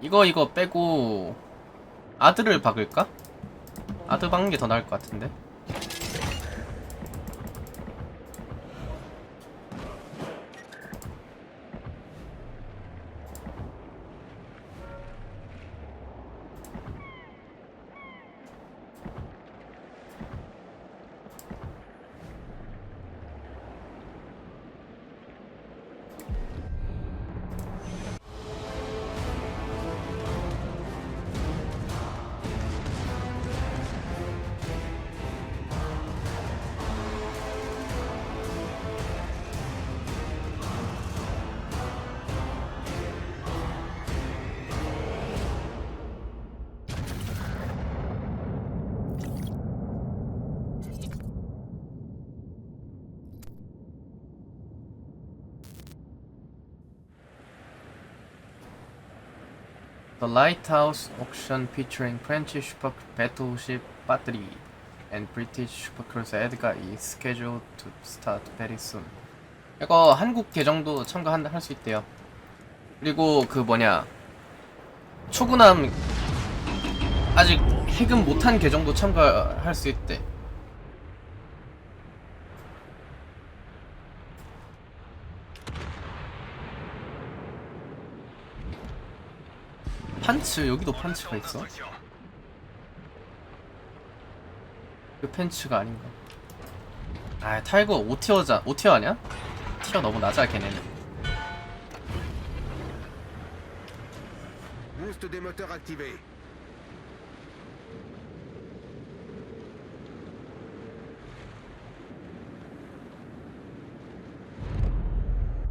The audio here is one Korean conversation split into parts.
이거 이거 빼고 아드를 박을까? 아드 박는 게 더 나을 것 같은데. The Lighthouse auction featuring French super battleship battery and British supercruiser Edgar is scheduled to start very soon. 이거 한국 계정도 참가할 수 있대요. 그리고 그 뭐냐 초구남 아직 해금 못한 계정도 참가할 수 있대. 판츠 여기도 판츠가 있어? 그 팬츠가 아닌가? 아 타이거 5티어자 5티어 아니야? 티어 너무 낮아 걔네는.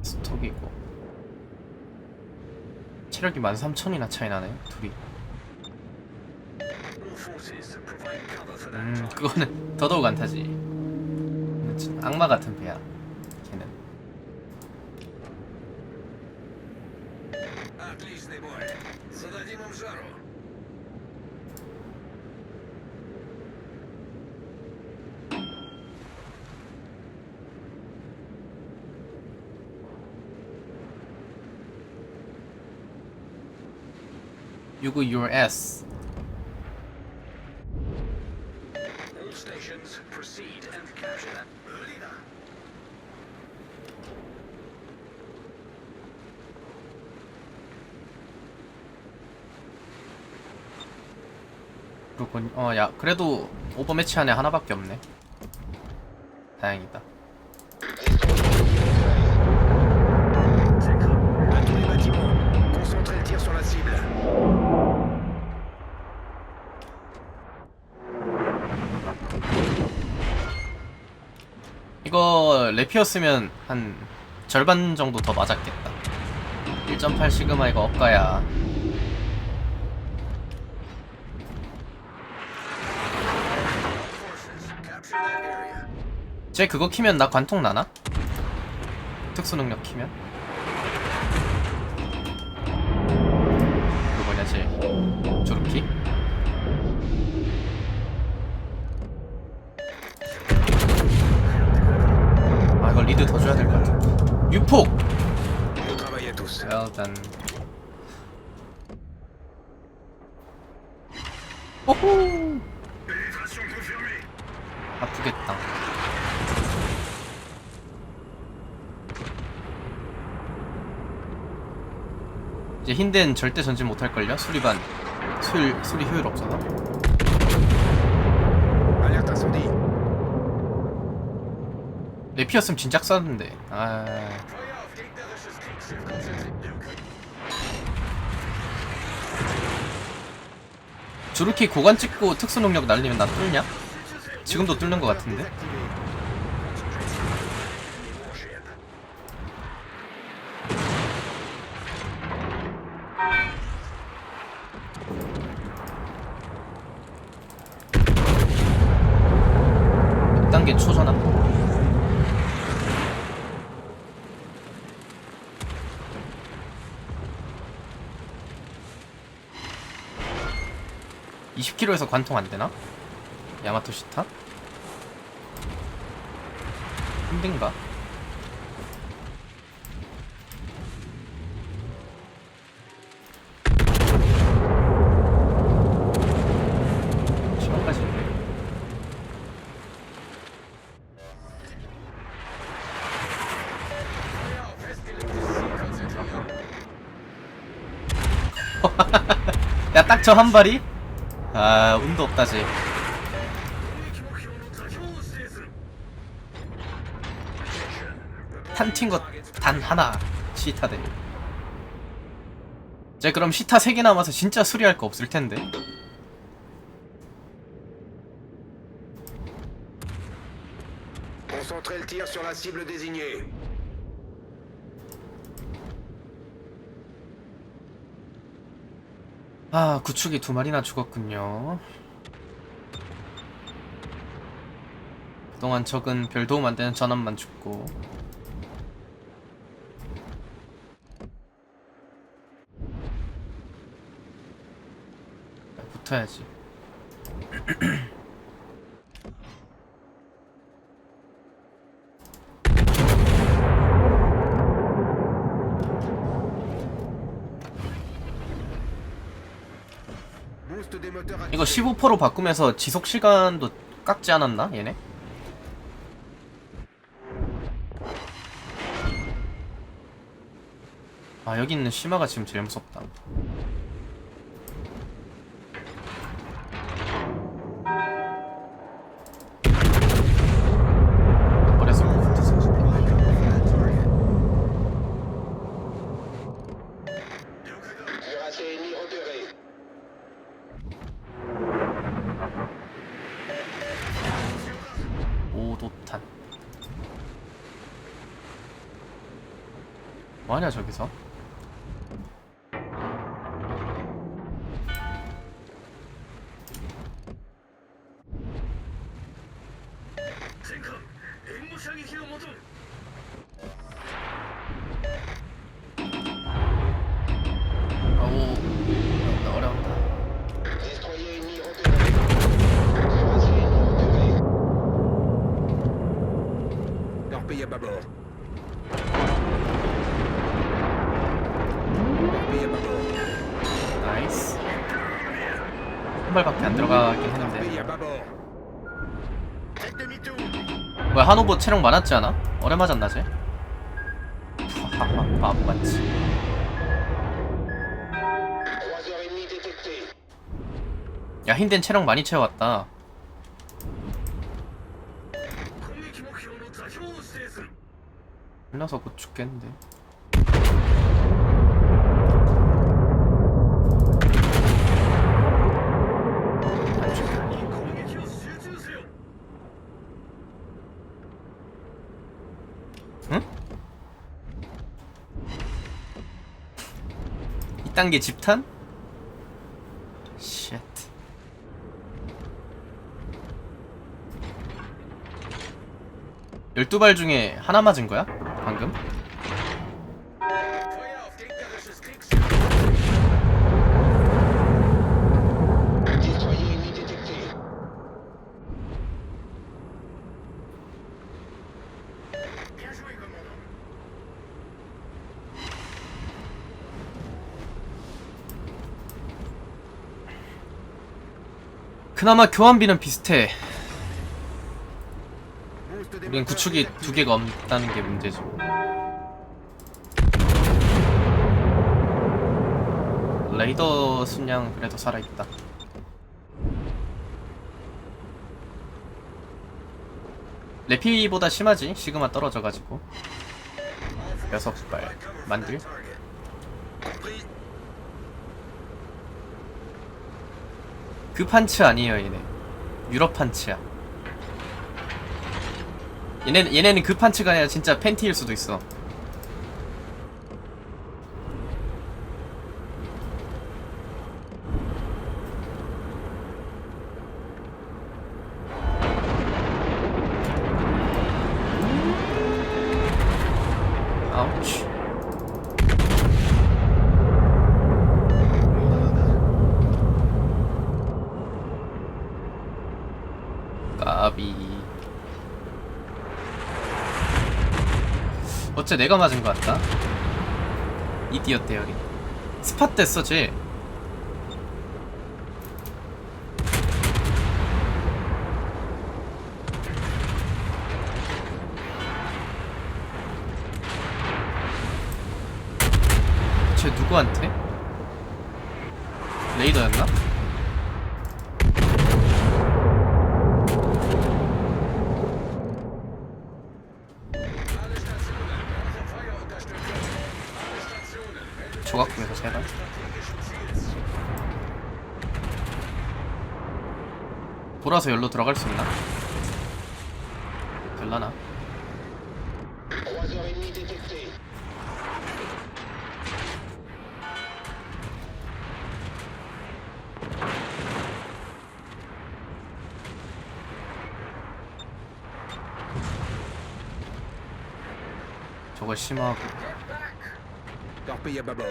스톡이고 체력이 13,000이나 차이 나네 둘이. 음 그거는 더더욱 안 타지. 진- 악마 같은 배야 유구 your ass. 그렇군 어야 그래도 오버매치 안에 하나밖에 없네 다행이다 이거 래피였으면 한 절반 정도 더 맞았겠다 1.8 시그마 이거 area. 쟤 그거 키면 나 관통 나나? 특수 능력 키면? Done 오호. 아프겠다 이제 흰덴 절대 전진 못할걸요? 수리반 수리, 수리 효율 없어서. 레피였으면 진작 쐈는데 아 저렇게 고관 찍고 특수 능력 날리면 나 뚫냐? 지금도 뚫는 것 같은데? 단계 초전함 20km에서 관통 안 되나? 야마토 시타? 힘든가? 야, 딱 저 한 발이? 아 운도 없다지. 탄튄 것단 하나 시타대. 자 그럼 시타 3개 남아서 진짜 수리할 거 없을 텐데. Concentrer le tir sur la cible désignée. 아 구축이 두 마리나 죽었군요. 그동안 적은 별 도움 안 되는 전함만 죽고. 붙어야지 15%로 바꾸면서 지속 시간도 깎지 않았나 얘네? 아 여기 있는 심화가 지금 제일 무섭다. 뭐하냐 저기서 Leur pays à bâbord. 발밖에 안 들어가긴 했는데. 뭐야 한오보 체력 많았지 않아? 오래 맞았나 쟤? 하하 안 맞지. 야 힌덴 체력 많이 채워왔다. 일나서 곧 죽겠는데. 1단계 집탄? 쉣. 열두 발 중에 하나 맞은 거야? 방금? 그나마 교환비는 비슷해. 우린 구축이. 두 개가 없다는 게 문제지. 레이더 순양 그래도 살아있다. 레피보다 심하지? 시그마 떨어져가지고. 여섯 발 만들. 그 판츠 아니에요 얘네. 유럽 판츠야. 얘네 얘네는 그 판츠가 아니라 진짜 팬티일 수도 있어. 아우치. 까비. 어째 내가 맞은 것 같다. 이디었대 여기. 스팟 됐어 쟤. 쟤 누구한테? 레이더였나? Alle Stationen brauchen Feuerunterstützung. Alle Stationen melden 조각구에서 Ziels. 돌아서 열로 들어갈 수 있나? 될라나? 3h30 détecté. 저거 심하고 Bâbord.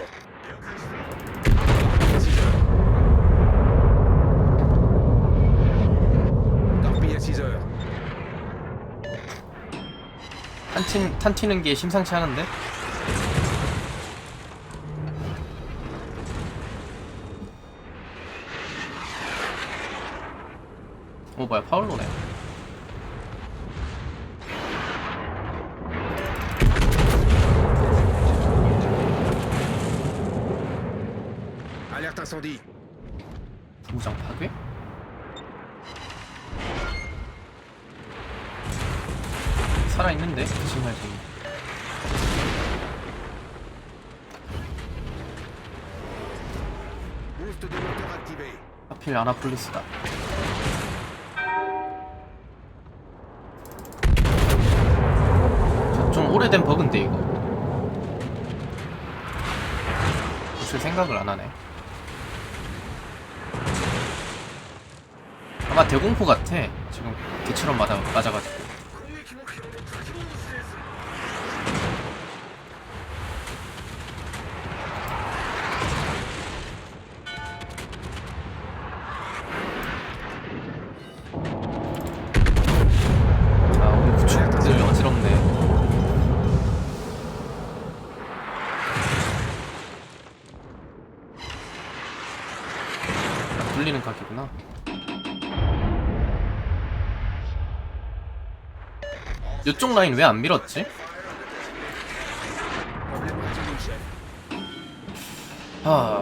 Torpille à 6 heures. 탄, 탄 튀는 게 심상치 않은데? 오 뭐야 파울로네 Alerte incendie. 무장 파괴? 살아있는데? 신발쟁이 Boost de moteur activé. 하필 아나폴리스다. 저좀 오래된 버그인데 이거. 고칠 생각을 안 하네. 아마 대공포 같아. 지금 개처럼 맞아, 맞아가지고 각이구나 이쪽 라인 왜 안 밀었지? 아...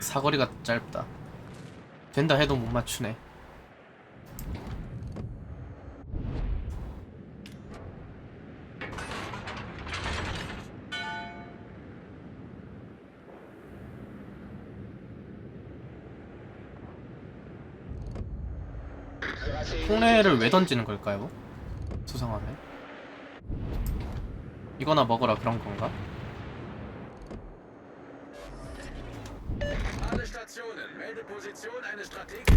사거리가 짧다 된다 해도 못 맞추네 통례를 왜 던지는 걸까요? 수상하네 이거나 먹어라 그런 건가? Alle Stationen, melde Position eines strategischen.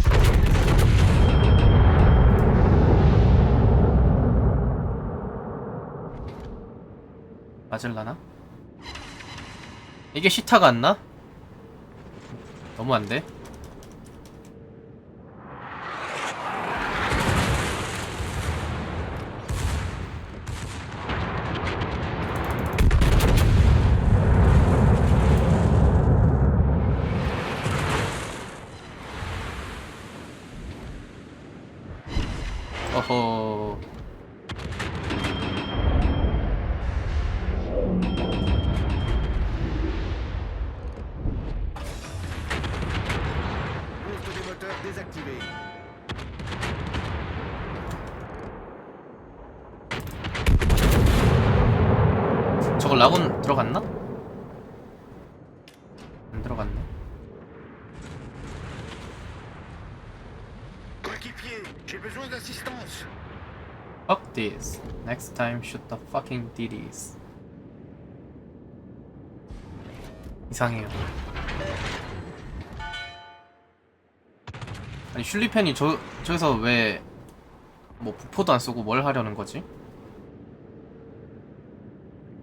맞을라나? 이게 시타가 안 나? 너무 안 돼? 저거 라군 들어갔나? 안 들어갔네. Fuck this. Next time shoot the fucking DDs. 이상해요. 아니 슐리펜이 저 저기서 왜 뭐 부포도 안 쏘고 뭘 하려는 거지?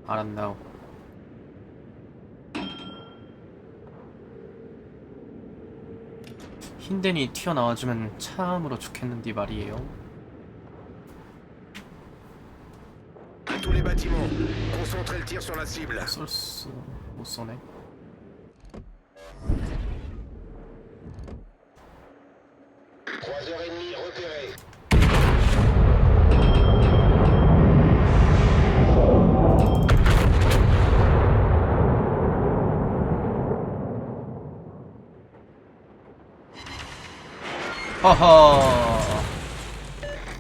알았나요? 흰덴이 튀어나와주면 참으로 좋겠는데 말이에요. tous les bâtiments. Concentrez le tir sur la cible. 쏠수 못 쏘네. 허허.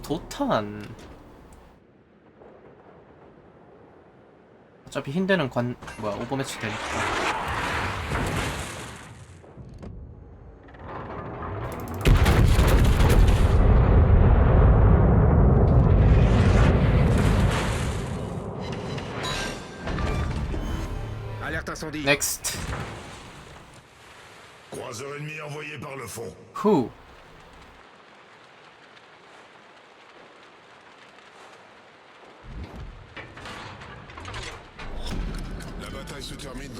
도탄. 어차피 힌드는 관 뭐야 오버매치 되니까. 넥스트. Croiseur ennemi envoyé par le fond. 후.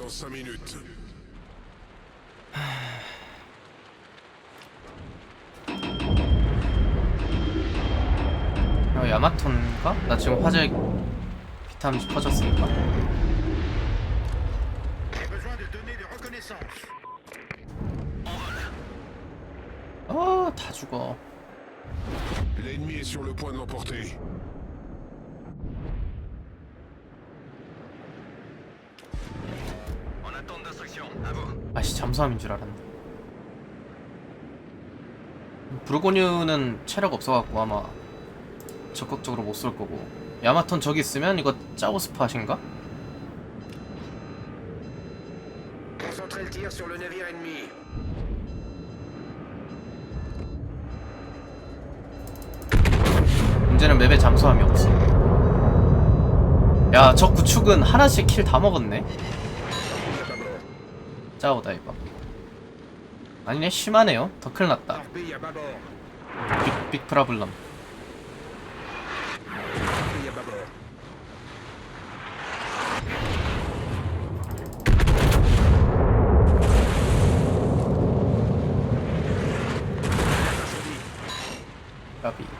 Dans 5 minutes. 어, 야마톤가? 나 지금 화재 비타민 퍼졌으니까. 아, 다 죽어. L'ennemi est sur le point de l'emporter. 아씨 잠수함인 줄 알았네. 브루고뉴는 체력 없어갖고 아마 적극적으로 못 쏠 거고 야마톤 저기 있으면 이거 짜고 스팟인가? 문제는 맵에 잠수함이 없어. 야, 저 구축은 하나씩 킬 다 먹었네. 짜오다 이거. 아니네 심하네요. 더 큰일 났다. Torpille à bâbord. 빅, 빅 프라블럼. 까비.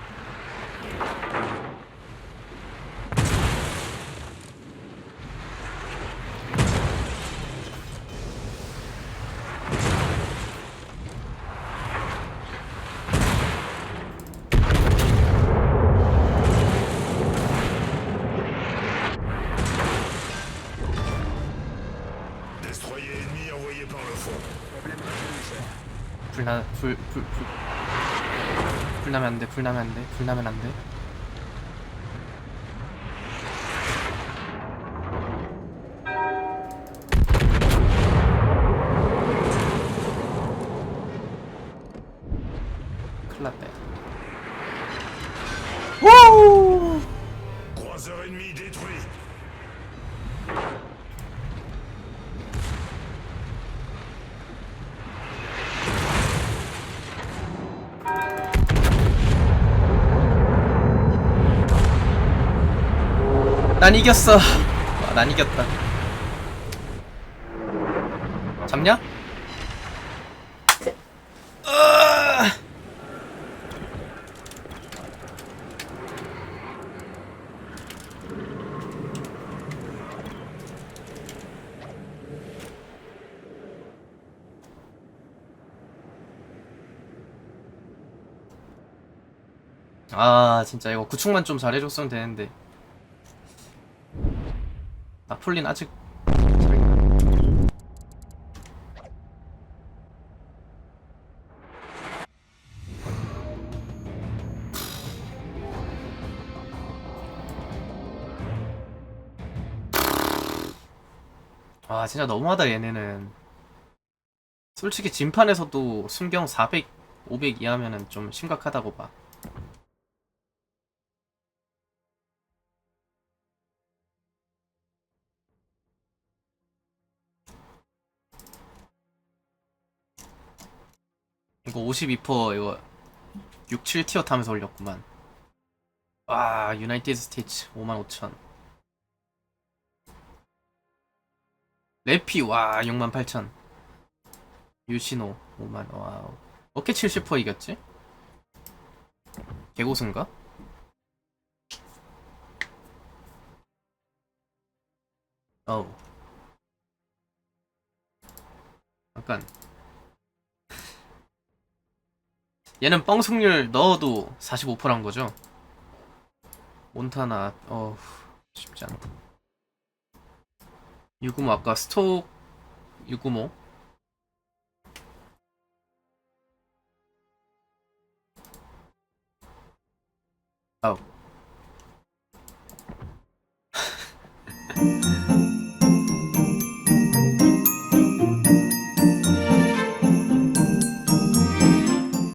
불나 불불 불 불 나면 안 돼. 불 나면 안 돼. 불 나면 안 돼. 난 이겼어. 와, 난 이겼다. 잡냐? 아 진짜 이거 구축만 좀 잘해줬으면 되는데 나 폴린 아직 아 진짜 너무하다 얘네는. 솔직히 진판에서도 순경 400, 500 이하면은 좀 심각하다고 봐 이거 52% 이거 6, 7티어 타면서 올렸구만. 와 유나이티드 스테이츠 55,000 레피 와 68,000 유시노 5만 와우. 어깨 70% 이겼지? 개고수인가? 어우. 약간 얘는 뻥 승률 넣어도 45%한 거죠. 몬타나 어 쉽지 않다. 유구모 아까 스톡 유구모 아우